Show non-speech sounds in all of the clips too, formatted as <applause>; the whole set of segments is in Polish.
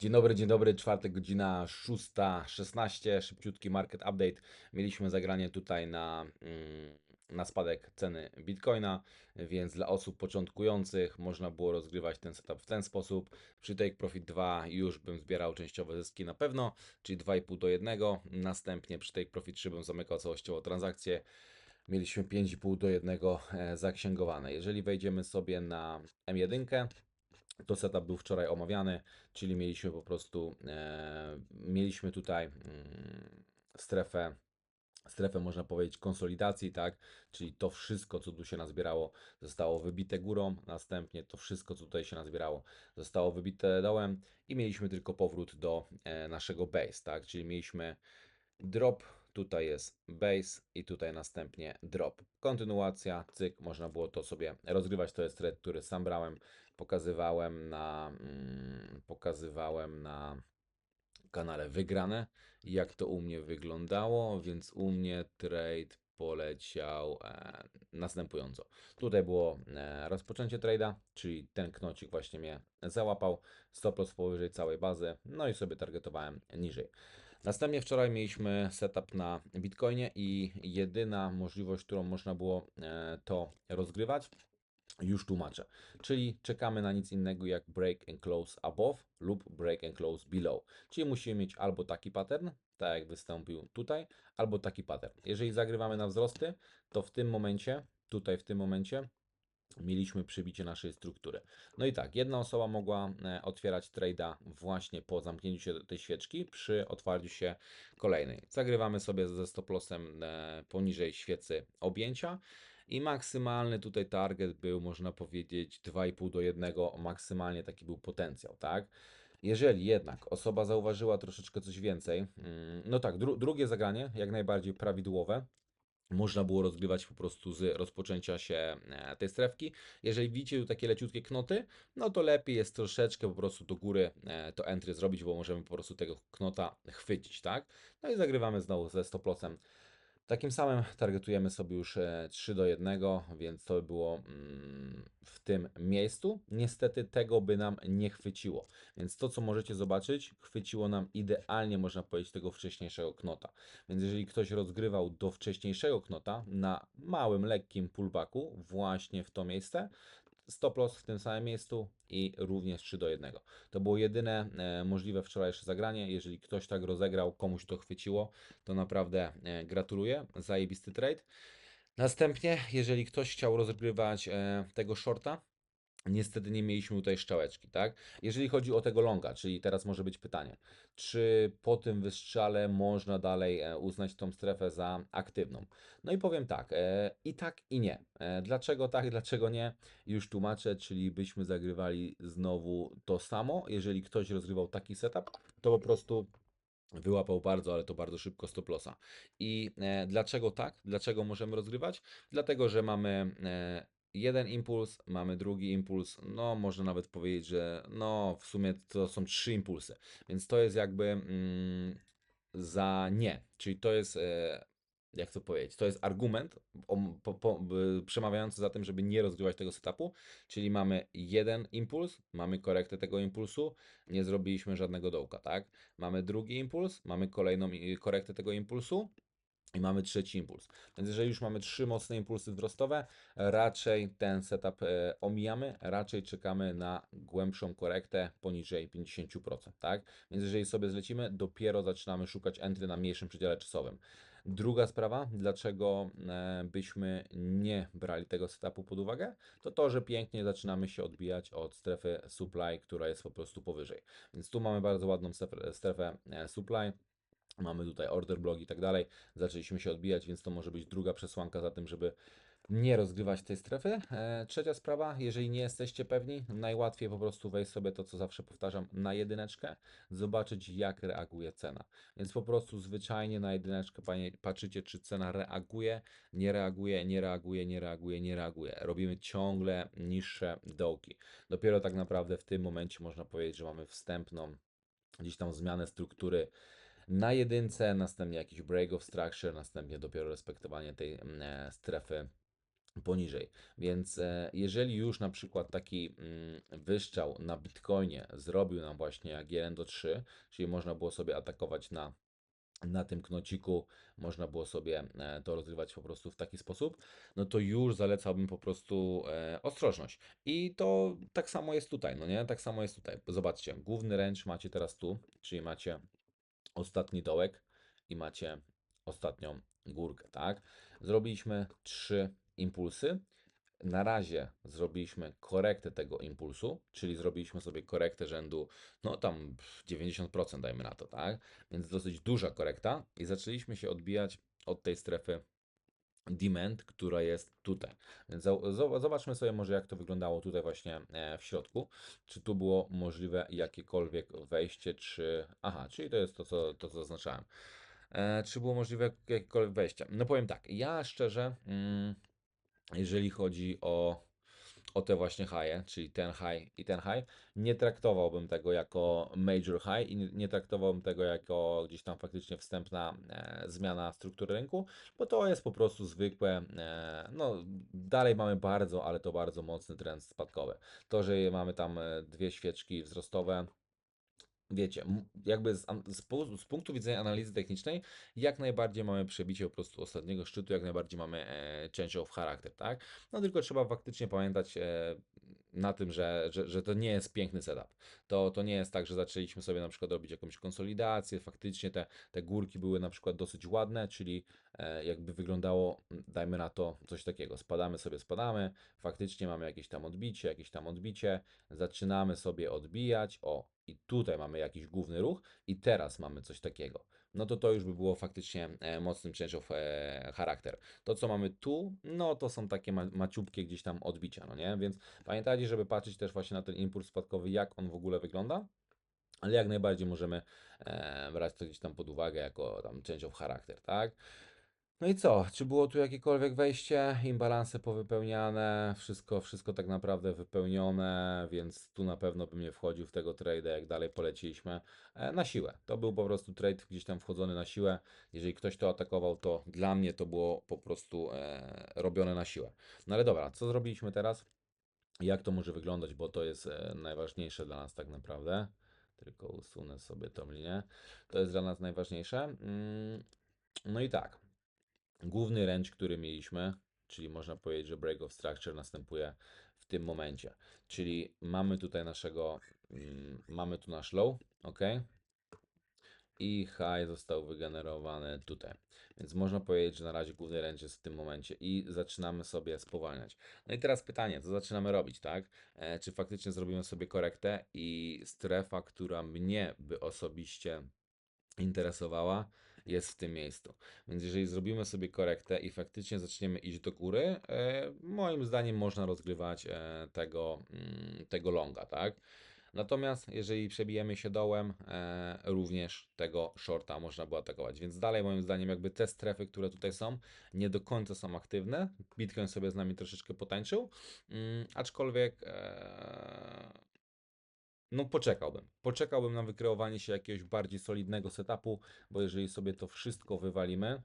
Dzień dobry, dzień dobry, czwartek, godzina 6.16, szybciutki market update. Mieliśmy zagranie tutaj na, mm, na spadek ceny Bitcoina, więc dla osób początkujących można było rozgrywać ten setup w ten sposób. Przy Take Profit 2 już bym zbierał częściowe zyski na pewno, czyli 2,5 do 1. Następnie przy Take Profit 3 bym zamykał całościowo transakcję. Mieliśmy 5,5 do 1 e, zaksięgowane. Jeżeli wejdziemy sobie na M1, to setup był wczoraj omawiany, czyli mieliśmy po prostu, e, mieliśmy tutaj mm, strefę, strefę można powiedzieć konsolidacji, tak, czyli to wszystko, co tu się nazbierało, zostało wybite górą, następnie to wszystko, co tutaj się nazbierało, zostało wybite dołem i mieliśmy tylko powrót do e, naszego base, tak, czyli mieliśmy drop, tutaj jest base i tutaj następnie drop. Kontynuacja, cyk, można było to sobie rozgrywać, to jest thread, który sam brałem, pokazywałem na, mm, pokazywałem na kanale wygrane, jak to u mnie wyglądało, więc u mnie trade poleciał e, następująco. Tutaj było e, rozpoczęcie trade'a, czyli ten knocik właśnie mnie załapał, stop loss powyżej całej bazy, no i sobie targetowałem niżej. Następnie wczoraj mieliśmy setup na Bitcoinie i jedyna możliwość, którą można było e, to rozgrywać, już tłumaczę. Czyli czekamy na nic innego jak break and close above lub break and close below. Czyli musimy mieć albo taki pattern, tak jak wystąpił tutaj, albo taki pattern. Jeżeli zagrywamy na wzrosty, to w tym momencie, tutaj w tym momencie, mieliśmy przybicie naszej struktury. No i tak, jedna osoba mogła e, otwierać trade'a właśnie po zamknięciu się tej świeczki przy otwarciu się kolejnej. Zagrywamy sobie ze stop lossem e, poniżej świecy objęcia i maksymalny tutaj target był, można powiedzieć, 2,5 do 1, maksymalnie taki był potencjał, tak? Jeżeli jednak osoba zauważyła troszeczkę coś więcej, mm, no tak, dru drugie zagranie, jak najbardziej prawidłowe, można było rozgrywać po prostu z rozpoczęcia się e, tej strefki. Jeżeli widzicie tu takie leciutkie knoty, no to lepiej jest troszeczkę po prostu do góry e, to entry zrobić, bo możemy po prostu tego knota chwycić, tak? No i zagrywamy znowu ze stop lossem Takim samym targetujemy sobie już 3 e, do 1, więc to by było mm, w tym miejscu. Niestety tego by nam nie chwyciło. Więc to, co możecie zobaczyć, chwyciło nam idealnie, można powiedzieć, tego wcześniejszego knota. Więc jeżeli ktoś rozgrywał do wcześniejszego knota na małym, lekkim pullbacku, właśnie w to miejsce, stop loss w tym samym miejscu i również 3 do 1. To było jedyne e, możliwe wczorajsze zagranie. Jeżeli ktoś tak rozegrał, komuś to chwyciło, to naprawdę e, gratuluję. Zajebisty trade. Następnie, jeżeli ktoś chciał rozgrywać e, tego shorta, Niestety nie mieliśmy tutaj szczałeczki, tak? Jeżeli chodzi o tego longa, czyli teraz może być pytanie, czy po tym wystrzale można dalej e, uznać tą strefę za aktywną? No i powiem tak, e, i tak i nie. E, dlaczego tak, <laughs> dlaczego nie? Już tłumaczę, czyli byśmy zagrywali znowu to samo. Jeżeli ktoś rozgrywał taki setup, to po prostu wyłapał bardzo, ale to bardzo szybko stop lossa. I e, dlaczego tak? Dlaczego możemy rozgrywać? Dlatego, że mamy e, jeden impuls, mamy drugi impuls, no można nawet powiedzieć, że no w sumie to są trzy impulsy, więc to jest jakby mm, za nie, czyli to jest e, jak to powiedzieć, to jest argument po, po, przemawiający za tym, żeby nie rozgrywać tego setupu, czyli mamy jeden impuls, mamy korektę tego impulsu, nie zrobiliśmy żadnego dołka, tak? Mamy drugi impuls, mamy kolejną korektę tego impulsu, i mamy trzeci impuls. Więc jeżeli już mamy trzy mocne impulsy wzrostowe, raczej ten setup e, omijamy, raczej czekamy na głębszą korektę poniżej 50%, tak? Więc jeżeli sobie zlecimy, dopiero zaczynamy szukać entry na mniejszym przedziale czasowym. Druga sprawa, dlaczego e, byśmy nie brali tego setupu pod uwagę, to to, że pięknie zaczynamy się odbijać od strefy supply, która jest po prostu powyżej. Więc tu mamy bardzo ładną strefę, e, supply, Mamy tutaj order blog i tak dalej. Zaczęliśmy się odbijać, więc to może być druga przesłanka za tym, żeby nie rozgrywać tej strefy. E, trzecia sprawa, jeżeli nie jesteście pewni, najłatwiej po prostu wejść sobie to, co zawsze powtarzam, na jedyneczkę, zobaczyć jak reaguje cena. Więc po prostu zwyczajnie na jedyneczkę patrzycie, czy cena reaguje, nie reaguje, nie reaguje, nie reaguje, nie reaguje. Robimy ciągle niższe dołki. Dopiero tak naprawdę w tym momencie można powiedzieć, że mamy wstępną gdzieś tam zmianę struktury na jedynce, następnie jakiś break of structure, następnie dopiero respektowanie tej mm, e, strefy poniżej. Więc e, jeżeli już na przykład taki mm, wyszczał na Bitcoinie zrobił nam właśnie jak 1 do 3, czyli można było sobie atakować na na tym knociku można było sobie e, to rozgrywać po prostu w taki sposób, no to już zalecałbym po prostu ostrożność. I to tak samo jest tutaj, no nie? Tak samo jest tutaj. Zobaczcie, główny ręcz macie teraz tu, czyli macie ostatni dołek i macie ostatnią górkę, tak? Zrobiliśmy trzy impulsy. Na razie zrobiliśmy korektę tego impulsu, czyli zrobiliśmy sobie korektę rzędu, no tam 90% dajmy na to, tak? Więc dosyć duża korekta i zaczęliśmy się odbijać od tej strefy demand, która jest tutaj. Więc zobaczmy sobie może jak to wyglądało tutaj właśnie e, w środku. Czy tu było możliwe jakiekolwiek wejście, czy... Aha, czyli to jest to, co, to, co zaznaczałem. E, czy było możliwe jakiekolwiek wejście? No powiem tak, ja szczerze... Mm, jeżeli chodzi o, o te właśnie high, czyli ten high i ten high, nie traktowałbym tego jako major high i nie traktowałbym tego jako gdzieś tam faktycznie wstępna e, zmiana struktury rynku, bo to jest po prostu zwykłe, e, no dalej mamy bardzo, ale to bardzo mocny trend spadkowy. To, że mamy tam e, dwie świeczki wzrostowe, wiecie, jakby z, z, z, punktu widzenia analizy technicznej, jak najbardziej mamy przebicie po prostu ostatniego szczytu, jak najbardziej mamy e, change of charakter, tak? No tylko trzeba faktycznie pamiętać e, na tym, że, że, że to nie jest piękny setup. To, to nie jest tak, że zaczęliśmy sobie na przykład robić jakąś konsolidację, faktycznie te, te górki były na przykład dosyć ładne, czyli e, jakby wyglądało, dajmy na to coś takiego, spadamy sobie, spadamy, faktycznie mamy jakieś tam odbicie, jakieś tam odbicie, zaczynamy sobie odbijać, o i tutaj mamy jakiś główny ruch i teraz mamy coś takiego. No to to już by było faktycznie e, mocnym change of charakter. To co mamy tu, no to są takie ma maciubkie gdzieś tam odbicia, no nie? Więc pamiętajcie, żeby patrzeć też właśnie na ten impuls spadkowy, jak on w ogóle wygląda. Ale jak najbardziej możemy e, brać to gdzieś tam pod uwagę jako tam change of charakter, tak? No i co? Czy było tu jakiekolwiek wejście? Imbalanse powypełniane, wszystko, wszystko tak naprawdę wypełnione, więc tu na pewno bym nie wchodził w tego trade, jak dalej poleciliśmy e, na siłę. To był po prostu trade gdzieś tam wchodzony na siłę. Jeżeli ktoś to atakował, to dla mnie to było po prostu e, robione na siłę. No ale dobra, co zrobiliśmy teraz? Jak to może wyglądać, bo to jest e, najważniejsze dla nas tak naprawdę. Tylko usunę sobie tą linię. To jest dla nas najważniejsze. Mm, no i tak. Główny range, który mieliśmy, czyli można powiedzieć, że break of structure następuje w tym momencie. Czyli mamy tutaj naszego, mm, mamy tu nasz low, ok? I high został wygenerowany tutaj. Więc można powiedzieć, że na razie główny range jest w tym momencie i zaczynamy sobie spowalniać. No i teraz pytanie, co zaczynamy robić, tak? E, czy faktycznie zrobimy sobie korektę i strefa, która mnie by osobiście interesowała, jest w tym miejscu. Więc jeżeli zrobimy sobie korektę i faktycznie zaczniemy iść do góry, e, moim zdaniem można rozgrywać e, tego, mm, tego longa, tak? Natomiast jeżeli przebijemy się dołem, e, również tego shorta można było atakować. Więc dalej moim zdaniem jakby te strefy, które tutaj są, nie do końca są aktywne. Bitcoin sobie z nami troszeczkę potańczył, mm, aczkolwiek e, no poczekałbym. Poczekałbym na wykreowanie się jakiegoś bardziej solidnego setupu, bo jeżeli sobie to wszystko wywalimy,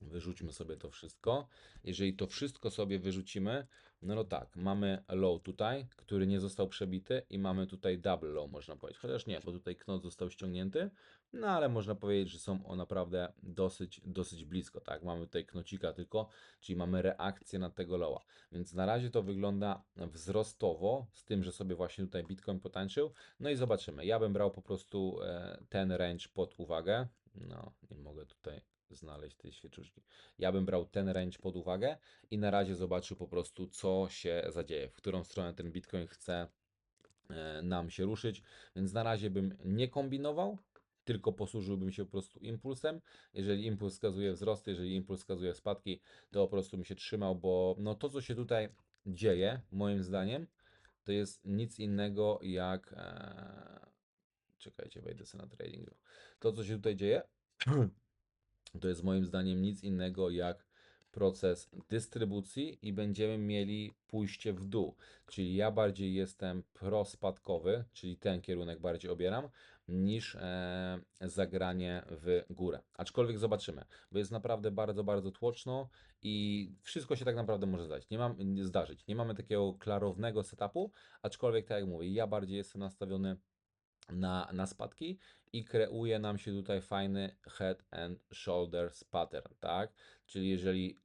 wyrzućmy sobie to wszystko. Jeżeli to wszystko sobie wyrzucimy, no, tak, mamy low tutaj, który nie został przebity i mamy tutaj double low, można powiedzieć. Chociaż nie, bo tutaj knot został ściągnięty, no ale można powiedzieć, że są o naprawdę dosyć, dosyć blisko, tak? Mamy tutaj knocika tylko, czyli mamy reakcję na tego lowa. Więc na razie to wygląda wzrostowo, z tym, że sobie właśnie tutaj Bitcoin potańczył. No i zobaczymy. Ja bym brał po prostu e, ten range pod uwagę. No, nie mogę tutaj znaleźć tej świeczuszki. Ja bym brał ten range pod uwagę i na razie zobaczył po prostu, co się zadzieje, w którą stronę ten Bitcoin chce e, nam się ruszyć, więc na razie bym nie kombinował, tylko posłużyłbym się po prostu impulsem. Jeżeli impuls wskazuje wzrost, jeżeli impuls wskazuje spadki, to po prostu bym się trzymał, bo no to, co się tutaj dzieje, moim zdaniem, to jest nic innego jak. E, czekajcie, wejdę sobie na trading. To, co się tutaj dzieje, <clears throat> to jest moim zdaniem nic innego jak proces dystrybucji i będziemy mieli pójście w dół. Czyli ja bardziej jestem prospadkowy, czyli ten kierunek bardziej obieram, niż e, zagranie w górę. Aczkolwiek zobaczymy, bo jest naprawdę bardzo, bardzo tłoczno i wszystko się tak naprawdę może zdać. Nie mam, zdarzyć. Nie mamy takiego klarownego setupu, aczkolwiek tak jak mówię, ja bardziej jestem nastawiony na, na spadki i kreuje nam się tutaj fajny head and shoulders pattern, tak? Czyli jeżeli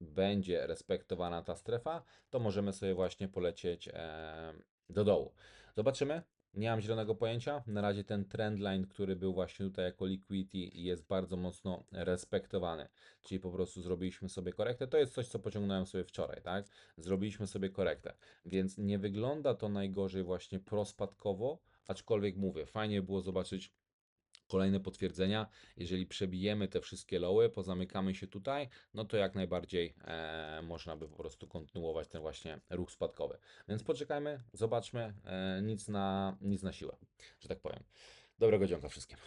będzie respektowana ta strefa, to możemy sobie właśnie polecieć e, do dołu. Zobaczymy. Nie mam zielonego pojęcia. Na razie ten trendline, który był właśnie tutaj jako liquidity jest bardzo mocno respektowany. Czyli po prostu zrobiliśmy sobie korektę. To jest coś, co pociągnąłem sobie wczoraj, tak? Zrobiliśmy sobie korektę. Więc nie wygląda to najgorzej właśnie prospadkowo, aczkolwiek mówię, fajnie było zobaczyć kolejne potwierdzenia. Jeżeli przebijemy te wszystkie loły, pozamykamy się tutaj, no to jak najbardziej e, można by po prostu kontynuować ten właśnie ruch spadkowy. Więc poczekajmy, zobaczmy, e, nic, na, nic na siłę, że tak powiem. Dobrego dzionka wszystkim.